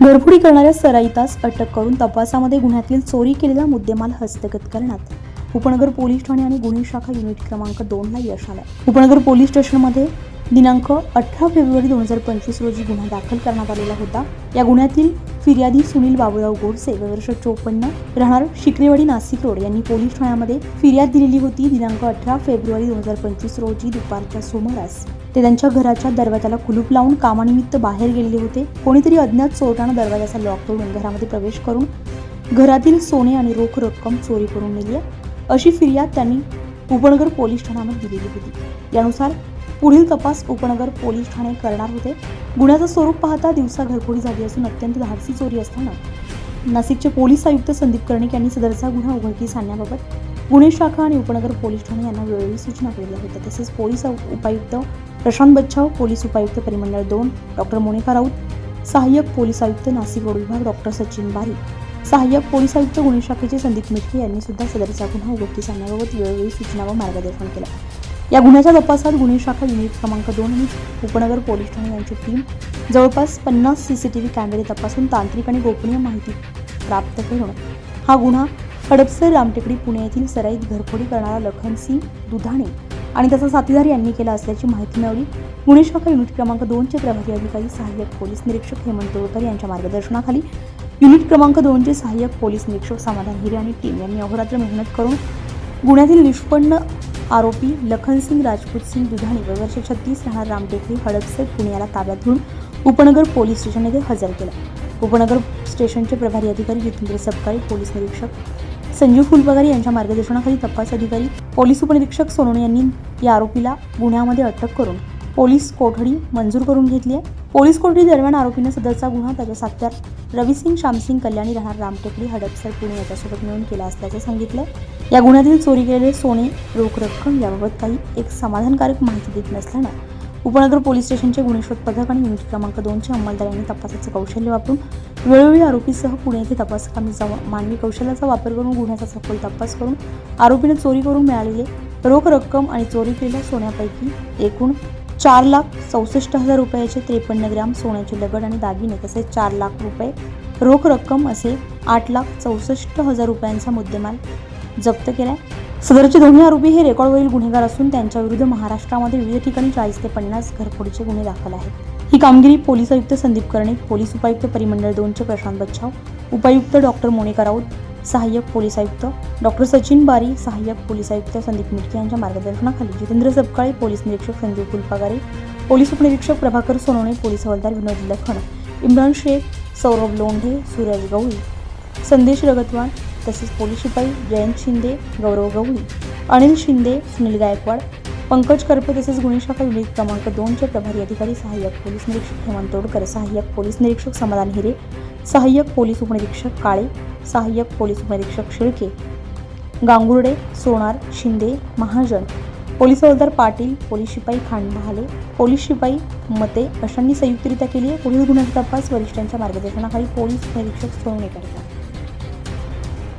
घरफोडी करणाऱ्या सराईतास अटक करून तपासामध्ये गुन्ह्यातील चोरी केलेला मुद्देमाल हस्तगत करण्यात. उपनगर पोलीस ठाणे आणि गुन्हे शाखा युनिट क्रमांक दोनला यश आलं उपनगर पोलीस स्टेशनमध्ये दिनांक अठरा फेब्रुवारी दोन हजार पंचवीस रोजी गुन्हा दाखल करण्यात आलेला होता. या गुन्ह्यातील फिर्यादी सुनील बाबूराव गोडसे वर्ष चोपन्न राहणार शिकरेवाडी नाशिक रोड यांनी पोलीस ठाण्यामध्ये फिर्याद दिलेली होती दिनांक अठरा फेब्रुवारी दोन हजार पंचवीस रोजी दुपारच्या सुमारास. ते त्यांच्या घराच्या दरवाजाला कुलूप लावून कामानिमित्त बाहेर गेलेले होते. कोणीतरी अज्ञात चोरट्यानं दरवाजाचा लॉक तोडून घरामध्ये प्रवेश करून घरातील सोने आणि रोख रक्कम चोरी करून नेली. अशी फिर्याद त्यांनी उपनगर पोलीस ठाण्यामध्ये दिलेली होती. यानुसार पुढील तपास उपनगर पोलीस ठाणे करणार होते. गुन्ह्याचं स्वरूप पाहता दिवसा घरफोडी झाली असून अत्यंत धाडसी चोरी असताना नाशिकचे पोलीस आयुक्त संदीप कर्णिक यांनी सदरचा गुन्हा उघडकीस आणण्याबाबत गुन्हे शाखा आणि उपनगर पोलीस ठाणे यांना वेळोवेळी सूचना केल्या होत्या. तसेच पोलीस उपायुक्त प्रशांत बच्छाव पोलीस उपायुक्त परिमंडळ दोन डॉक्टर मोनिका राऊत सहाय्यक पोलीस आयुक्त नाशिक रोड विभाग डॉक्टर सचिन बारी. सहाय्यक पोलीस आयुक्त गुन्हे शाखेचे संदीप मिटके यांनी सुद्धा सदरचा गुन्हा उघडकीस आणण्याबाबत वेळोवेळी सूचना व मार्गदर्शन केलं. या गुन्ह्याच्या तपासात गुन्हे शाखा युनिट क्रमांक दोन आणि उपनगर पोलीस ठाणे यांची टीम जवळपास पन्नास सीसीटीव्ही कॅमेरे तपासून तांत्रिक आणि गोपनीय माहिती प्राप्त करून हा गुन्हा हडपसर रामटेकडी पुणे येथील सराईत घरफोडी करणारा लखन सिंग दुधाणे आणि त्याचा साथीदार यांनी केला असल्याची माहिती मिळवली पुणे शाखा युनिट क्रमांक दोनचे प्रभारी अधिकारी सहाय्यक पोलीस निरीक्षक हेमंत तोळकर यांच्या मार्गदर्शनाखाली युनिट क्रमांक दोनचे सहाय्यक पोलीस निरीक्षक समाधान हिरे आणि टीम यांनी अहोरात्र मेहनत करून गुन्ह्यातील निष्पन्न आरोपी लखनसिंग राजपूत सिंग दुधाणे व वर्ष छत्तीस राहणार रामटेकडी हडपसर पुण्याला ताब्यात घेऊन उपनगर पोलीस स्टेशन येथे हजर केला. उपनगर स्टेशनचे प्रभारी अधिकारी जितेंद्र सबकाळी पोलीस निरीक्षक संजीव फुलपगारी यांच्या मार्गदर्शनाखाली तपास अधिकारी पोलीस उपनिरीक्षक सोनवणे यांनी या आरोपीला गुन्ह्यामध्ये अटक करून पोलीस कोठडी मंजूर करून घेतली आहे. पोलीस कोठडी दरम्यान आरोपीने सदरचा गुन्हा त्याच्या साथ्यात रविसिंग श्यामसिंग कल्याणी राहणार रामटेकडी हडपसर पुणे याच्यासोबत मिळून केला असल्याचं सांगितलं या गुन्ह्यातील चोरी केलेले सोने रोख रक्कम याबाबत काही एक समाधानकारक माहिती देत नसल्यानं उपनगर पोलीस स्टेशनचे गुन्हेशोध पथक आणि युनिट क्रमांक दोनच्या अंमलदार यांनी तपासाचं कौशल्य वापरून वेळोवेळी आरोपीसह पुणे येथे तपासकामी जाऊन मानवी कौशल्याचा वापर करून गुन्ह्याचा सखोल तपास करून आरोपीने चोरी करून मिळालेले रोख रक्कम आणि चोरी केलेल्या सोन्यापैकी एकूण चार लाख चौसष्ट हजार रुपयाचे त्रेपन्न ग्रॅम सोन्याचे लगड आणि दागिने तसेच चार लाख रुपये रोख रक्कम असे आठ लाख चौसष्ट हजार रुपयांचा मुद्देमाल जप्त केला सदरचे दोन्ही आरोपी हे रेकॉर्डवरील गुन्हेगार असून त्यांच्या विरुद्ध महाराष्ट्रामध्ये विविध ठिकाणी चाळीस ते पन्नास घरफोडीचे गुन्हे दाखल आहेत. ही कामगिरी पोलीस आयुक्त संदीप कर्णिक पोलीस उपायुक्त परिमंडळ दोनचे प्रशांत बच्छाव उपायुक्त डॉक्टर मोनिका राऊत सहाय्यक पोलीस आयुक्त डॉक्टर सचिन बारी सहाय्यक पोलीस आयुक्त संदीप मिटके यांच्या मार्गदर्शनाखाली जितेंद्र सबकाळे पोलीस निरीक्षक संदीप फुलपागारे पोलीस उपनिरीक्षक प्रभाकर सोनवणे पोलीस हवालदार विनोद लखन इम्रान शेख सौरभ लोंढे सूरज गवळी संदेश रगतवाड तसेच पोलीस शिपाई जयंत शिंदे गौरव गवळी अनिल शिंदे सुनील गायकवाड पंकज करपे तसेच गुन्हे शाखा युनिट क्रमांक दोनचे प्रभारी अधिकारी सहाय्यक पोलीस निरीक्षक हेमंत तोडकर सहाय्यक पोलीस निरीक्षक समाधान हिरे सहाय्यक पोलीस उपनिरीक्षक काळे सहाय्यक पोलीस उपनिरीक्षक शिळके गांगुर्डे सोनार शिंदे महाजन पोलीस हवालदार पाटील पोलीस शिपाई खांडभाले पोलीस शिपाई मते अशांनी संयुक्तरित्या केली आहे. पुढील गुन्ह्याचा तपास वरिष्ठांच्या मार्गदर्शनाखाली पोलीस उपनिरीक्षक सोडवणे करतात.